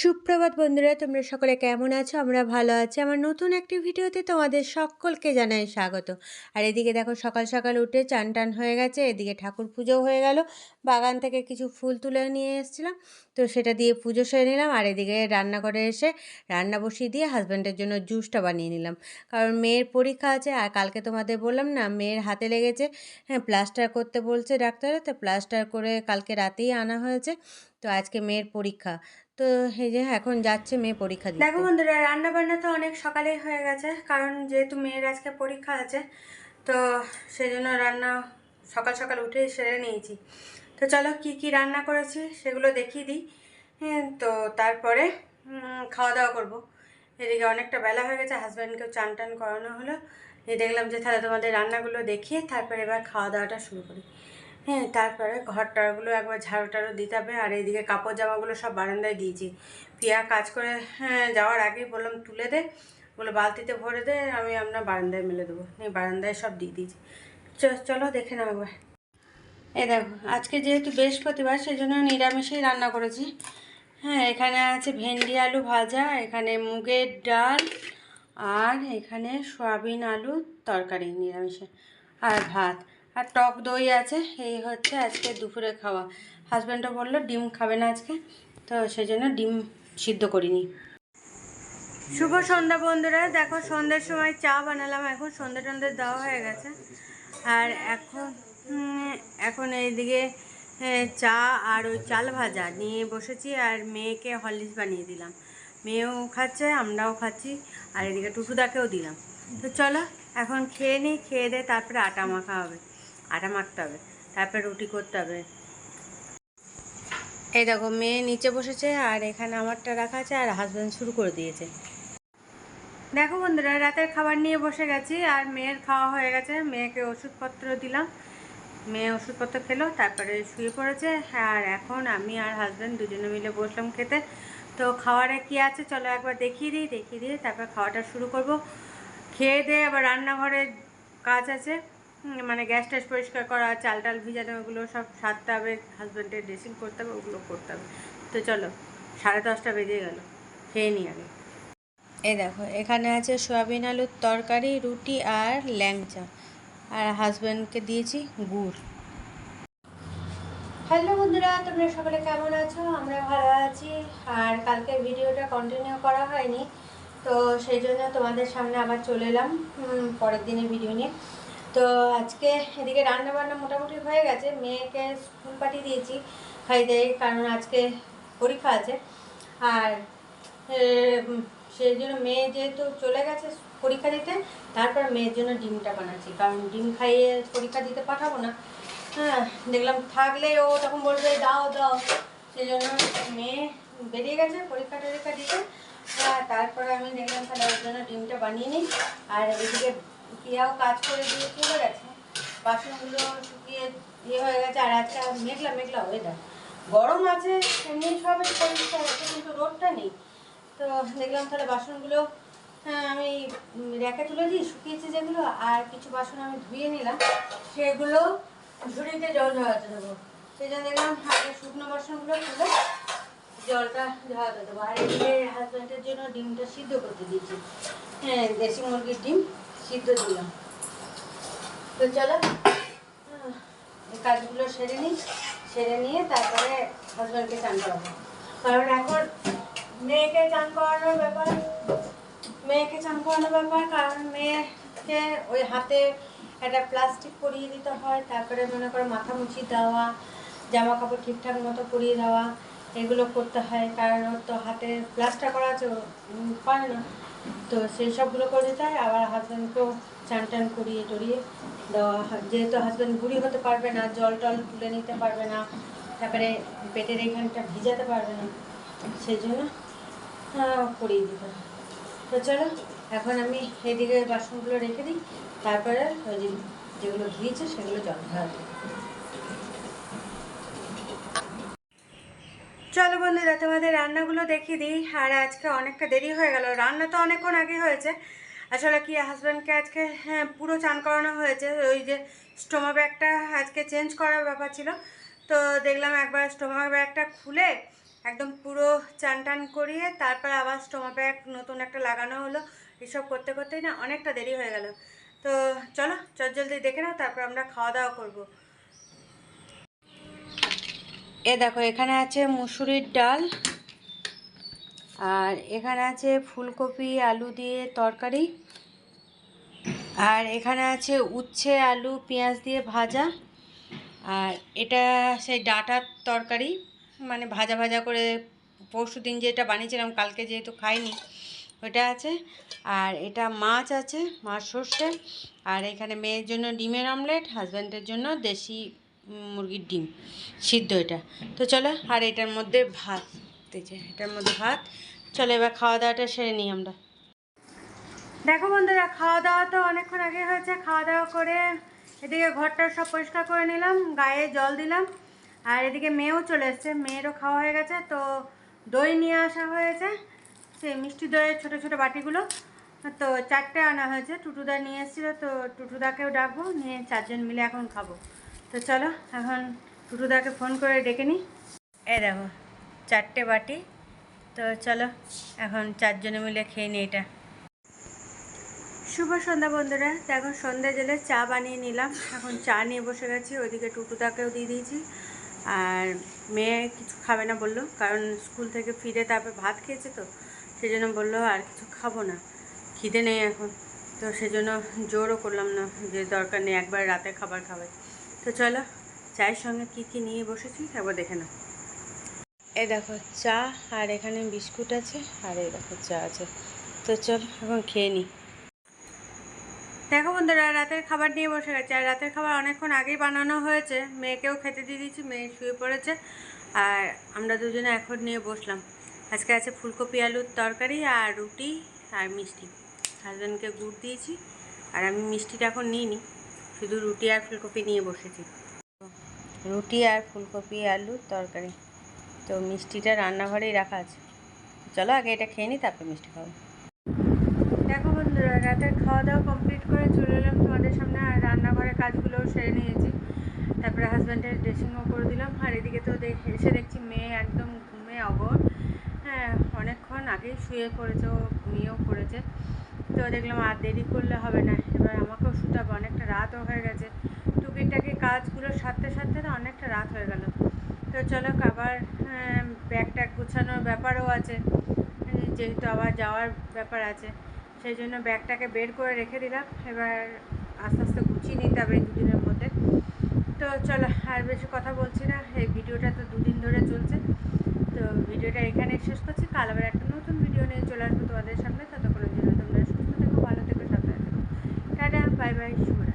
সুপ্রভাত বন্ধুরা, তোমরা সকলে কেমন আছো? আমরা ভালো আছি। আমার নতুন একটি ভিডিওতে তোমাদের সকলকে জানাই স্বাগত। আর এদিকে দেখো, সকাল সকাল উঠে চান টান হয়ে গেছে, এদিকে ঠাকুর পুজো হয়ে গেল। বাগান থেকে কিছু ফুল তুলে নিয়ে এসেছিলাম, তো সেটা দিয়ে পুজো সেরে নিলাম। আর এদিকে রান্নাঘরে এসে রান্না বসিয়ে দিয়ে হাজব্যান্ডের জন্য জুসটা বানিয়ে নিলাম। কারণ মেয়ের পরীক্ষা আছে, আর কালকে তোমাদের বললাম না, মেয়ের হাতে লেগেছে। হ্যাঁ প্লাস্টার করতে বলছে ডাক্তারে, তো প্লাস্টার করে কালকে রাতেই আনা হয়েছে। তো আজকে মেয়ের পরীক্ষা। তো এই যে এখন যাচ্ছে মেয়ে পরীক্ষা দেখো বন্ধুরা রান্না বান্না তো অনেক সকালেই হয়ে গেছে, কারণ যেহেতু মেয়ের আজকে পরীক্ষা আছে, তো সেই জন্য রান্না সকাল সকাল উঠেই সেরে নিয়েছি। তো চলো কি কি রান্না করেছি সেগুলো দেখিয়ে দিই। হ্যাঁ তো তারপরে খাওয়া দাওয়া করব। এদিকে অনেকটা বেলা হয়ে গেছে, হাজব্যান্ডকেও চান টান করানো হলো। দেখলাম যে তাহলে তোমাদের রান্নাগুলো দেখিয়ে তারপরে এবার খাওয়া দাওয়াটা শুরু করি। হ্যাঁ তারপরে ঘর টরগুলো একবার ঝাড়ু টাড়ু দিতে হবে আর এইদিকে কাপড় জামাগুলো সব বারান্দায় দিয়েছি পিয়া কাজ করে হ্যাঁ যাওয়ার আগেই বললাম, তুলে দে। বলে, বালতিতে ভরে দে, আমি আপনার বারান্দায় মেলে দেবো। বারান্দায় সব দিয়ে দিয়েছি। চলো দেখে নাও একবার। এই দেখো, আজকে যেহেতু বৃহস্পতিবার সেই জন্য নিরামিষেই রান্না করেছি। হ্যাঁ এখানে আছে ভেন্ডি আলু ভাজা, এখানে মুগের ডাল আর এখানে সয়াবিন আলু তরকারি নিরামিষে। আর ভাত। আর টক দই আছে, এই হচ্ছে আজকে দুপুরে খাওয়া। হাজব্যান্ডও বলল, ডিম খাবে না আজকে। তো সেই জন্য ডিম সিদ্ধ করিনি। শুভ সন্ধ্যা বন্ধুরা, দেখো সন্ধ্যের সময় চা বানালাম, এখন সন্ধ্যে টন্ধে দেওয়া হয়ে গেছে। আর এখন এখন এইদিকে চা আর ওই চাল ভাজা নিয়ে বসেছি আর মেয়েকে হরলিক্স বানিয়ে দিলাম। মেয়েও খাচ্ছে, আমরাও খাচ্ছি, আর এদিকে টুটুদাকেও দিলাম। তো চলো, এখন খেয়ে নিই খেয়ে দে তারপরে আটা মাখা হবে। আটা মাখতে হবে, তারপরে রুটি করতে হবে। এই দেখো, মেয়ে নিচে বসেছে আর এখানে আমারটা রাখা আছে আর হাজব্যান্ড শুরু করে দিয়েছে। দেখো বন্ধুরা, রাতের খাবার নিয়ে বসে গেছি আর মেয়ের খাওয়া হয়ে গেছে। মেয়েকে ওষুধপত্র দিলাম, মেয়ে ওষুধপত্র খেলো, তারপরে শুয়ে পড়েছে। আর এখন আমি আর হাজব্যান্ড দুজনে মিলে বসলাম খেতে। তো খাওয়ারে কি আছে চলো একবার দেখিয়ে দিই, দেখিয়ে দিয়ে তারপর খাওয়াটা শুরু করব। খেয়ে দিয়ে আবার রান্নাঘরে কাজ আছে। মানে গ্যাস ট্যাস পরিষ্কার করা, চাল টাল ভিজানো, ওগুলো সব সারতে হবে হাজব্যান্ডের ড্রেসিং করতে হবে, ওগুলো করতে হবে। তো চলো, সাড়ে দশটা বেজে গেল, খেয়ে নিই আগে। এই দেখো, এখানে আছে সয়াবিন আলুর তরকারি, রুটি আর ল্যাংচা। আর হাজব্যান্ডকে দিয়েছি গুড়। হ্যালো বন্ধুরা, তোমরা সকলে কেমন আছো? আমরা ভালো আছি। আর কালকের ভিডিওটা কন্টিনিউ করা হয়নি, তো সেই জন্য তোমাদের সামনে আবার চলে এলাম। পরের দিনের ভিডিও নিয়ে। তো আজকে এদিকে রান্না বান্না মোটামুটি হয়ে গেছে। মেয়েকে স্কুল পাঠিয়ে দিয়েছি খাইতে, কারণ আজকে পরীক্ষা আছে। আর সেই জন্য মেয়ে যেহেতু চলে গেছে পরীক্ষা দিতে, তারপর মেয়ের জন্য ডিমটা বানাচ্ছি। কারণ ডিম খাইয়ে পরীক্ষা দিতে পাঠাবো না। হ্যাঁ দেখলাম থাকলে ও তখন বলবে, দাও দাও। সেই জন্য মেয়ে বেরিয়ে গেছে পরীক্ষা টরীক্ষা দিতে। আর তারপরে আমি দেখলাম তাহলে ওর জন্য ডিমটা বানিয়ে নিই। আর এদিকে পিয়াও কাজ করে দিয়ে চলে গেছে। বাসনগুলো শুকিয়ে ইয়ে হয়ে গেছে আর আজকে মেঘলা মেঘলা ওয়েদার গরম আছে এমনি সব পরিষ্কার আছে কিন্তু রোদটা নেই। তো দেখলাম তাহলে বাসনগুলো হ্যাঁ, আমি র্যাকে তুলে দিই শুকিয়েছে যেগুলো আর কিছু বাসন আমি ধুয়ে নিলাম। সেগুলো ঝুড়িতে জল ঝরাতে দেবো। সেই জন্য দেখলাম আগে শুকনো বাসনগুলো তুলে জলটা ঝরাতে দেবো। আর এদিকে হাজব্যান্ডের জন্য ডিমটা সিদ্ধ করতে দিয়েছি। হ্যাঁ দেশি মুরগির ডিম। সিদ্ধ দিলাম। তো চলো কাজগুলো সেরে নিই। সেরে নিয়ে তারপরে হাজব্যান্ডকে চান করাবো। কারণ এখন মেয়েকে চান করানোর ব্যাপার, মেয়েকে চান করানোর ব্যাপার, কারণ মেয়েকে ওই হাতে একটা প্লাস্টিক পরিয়ে দিতে হয়, তারপরে মনে করো মাথা মুছি দেওয়া জামা কাপড় ঠিকঠাক মতো পরিয়ে দেওয়া, এগুলো করতে হয়। কারণ ওর তো হাতে প্লাস্টার করা পারে না। তো সেই সবগুলো করে দিতে হয় আবার হাজব্যান্ডকেও চান টান করিয়ে টরিয়ে দেওয়া যেহেতু হাজব্যান্ড বুড়ি হতে পারবে না, জল টল তুলে নিতে পারবে না, তারপরে পেটের এখানটা ভিজাতে পারবে না, সেই জন্য করিয়ে দিতে তো চলো, এখন আমি এদিকে বাসনগুলো রেখে দিই, তারপরে যেগুলো ধুয়েছে সেগুলো জল ঢালা চলো বন্ধুরা, তোমাদের রান্নাগুলো দেখিয়ে দিই। আর আজকে অনেকটা দেরি হয়ে গেল। রান্না তো অনেকক্ষণ আগে হয়েছে। আসলে কি হাজব্যান্ডকে আজকে হ্যাঁ পুরো চান করানো হয়েছে। ওই যে স্টোমা ব্যাগটা আজকে চেঞ্জ করার ব্যাপার ছিল। তো দেখলাম একবার স্টোমা ব্যাগটা খুলে একদম পুরো চান টান করিয়ে তারপর আবার স্টোমা ব্যাগ নতুন একটা লাগানো হলো। এসব করতে করতেই না অনেকটা দেরি হয়ে গেল। তো চলো, চট জলদি দেখে নাও, তারপর আমরা খাওয়া দাওয়া করব। এ দেখো, এখানে আছে মুসুরির ডাল, আর এখানে আছে ফুলকপি, আলু দিয়ে তরকারি, আর এখানে আছে উচ্ছে, আলু, পেঁয়াজ দিয়ে ভাজা, আর এটা সেই ডাঁটার তরকারি মানে ভাজা ভাজা করে পরশু দিন যেটা বানিয়েছিলাম, কালকে যেহেতু খাইনি ওটা আছে, আর এটা মাছ আছে, মাছ সর্ষে, আর এখানে মেয়ের জন্য ডিমের অমলেট, হাজব্যান্ডের জন্য দেশি মুরগির ডিম, সিদ্ধ এটা। তো চলো, আর এটার মধ্যে ভাত। এই এটার মধ্যে ভাত। চলো, এবার খাওয়া দাওয়াটা সেরে নিই আমরা। দেখো বন্ধুরা, খাওয়া দাওয়া তো অনেকক্ষণ আগে হয়েছে। খাওয়া দাওয়া করে এদিকে ঘরটা সব পরিষ্কার করে নিলাম, গায়ে জল দিলাম। আর এদিকে মেয়েও চলে এসছে। মেয়েরও খাওয়া হয়ে গেছে। তো দই নিয়ে আসা হয়েছে। সেই মিষ্টি দইয়ের ছোটো ছোটো বাটিগুলো। তো চারটে আনা হয়েছে। টুটুদা নিয়ে এসেছিল, তো টুটুদাকেও ডাকবো। নিয়ে চারজন মিলে এখন খাব। তো চলো, এখন টুটুদাকে ফোন করে ডেকে নিই এই দেখো, চারটে বাটি। তো চলো, এখন চারজনে মিলে খেয়ে নিই এটা। শুভ সন্ধ্যা বন্ধুরা তো এখন সন্ধ্যা জেলে চা বানিয়ে নিলাম। এখন চা নিয়ে বসে গেছি, ওইদিকে টুটুদাকেও দিয়ে দিয়েছি। আর মেয়ে কিছু খাবে না বলল, কারণ স্কুল থেকে ফিরে তারপর ভাত খেয়েছে তো সেই জন্য বলল আর কিছু খাব না। খিদে নেই এখন, তো সেজন্য জোরও করলাম না যে দরকার নেই, একবার রাতে খাবার খাবে। তো চলো চায়ের সঙ্গে কী কী নিয়ে বসেছি একবার দেখে নাও। এ দেখো চা আর এখানে বিস্কুট আছে আর এই দেখো চা আছে। তো চল এখন খেয়ে নিই দেখো বন্ধুরা রাতের খাবার নিয়ে বসে গেছে। আর রাতের খাবার অনেকক্ষণ আগেই বানানো হয়েছে। মেয়েকেও খেতে দিয়ে দিয়েছি মেয়ে শুয়ে পড়েছে। আর আমরা দুজনে এখন নিয়ে বসলাম। আজকে আছে ফুলকপি আলুর তরকারি আর রুটি আর মিষ্টি। হাজব্যান্ডকে গুড় দিয়েছি আর আমি মিষ্টিটা এখন নিইনি। শুধু রুটি আর ফুলকপি নিয়ে বসেছি। রুটি আর ফুলকপি, আলুর তরকারি। তো মিষ্টিটা রান্নাঘরেই রাখা আছে। চলো আগে এটা খেয়ে নিই, তারপর মিষ্টি খাব। দেখো বন্ধুরা, রাতের খাওয়া দাওয়া কমপ্লিট করে চলে এলাম তোমাদের সামনে, আর রান্নাঘরের কাজগুলোও সেরে নিয়েছি। তারপরে হাজব্যান্ডের ড্রেসিংও করে দিলাম। আর এদিকে তো দেখে, এসে দেখছি মেয়ে একদম ঘুমে অগর। হ্যাঁ অনেকক্ষণ আগেই শুয়ে পড়েছে, ও ঘুমিয়েও পড়েছে। তো দেখলাম আর দেরি করলে হবে না। এবার আমাকেও শুতে হবে, অনেকটা রাতও হয়ে গেছে। টুকিটাকি কাজগুলো সারতে সারতে না অনেকটা রাত হয়ে গেল। তো চলো আবার ব্যাগ ট্যাগ গুছানোর ব্যাপারও আছে। যেহেতু আবার যাওয়ার ব্যাপার আছে, সেই জন্য ব্যাগটাকে বের করে রেখে দিলাম। এবার আস্তে আস্তে গুছিয়ে নিতে হবে এই দুদিনের মধ্যে। তো চলো, আর বেশি কথা বলছি না। এই ভিডিওটা তো দুদিন ধরে চলছে। তো ভিডিওটা এখানে শেষ করছি। কাল আবার একটা নতুন ভিডিও নিয়ে চলে আসব তোমাদের সামনে। ততক্ষণের জন্য তোমরা সুস্থ থেকো ভালো থেকো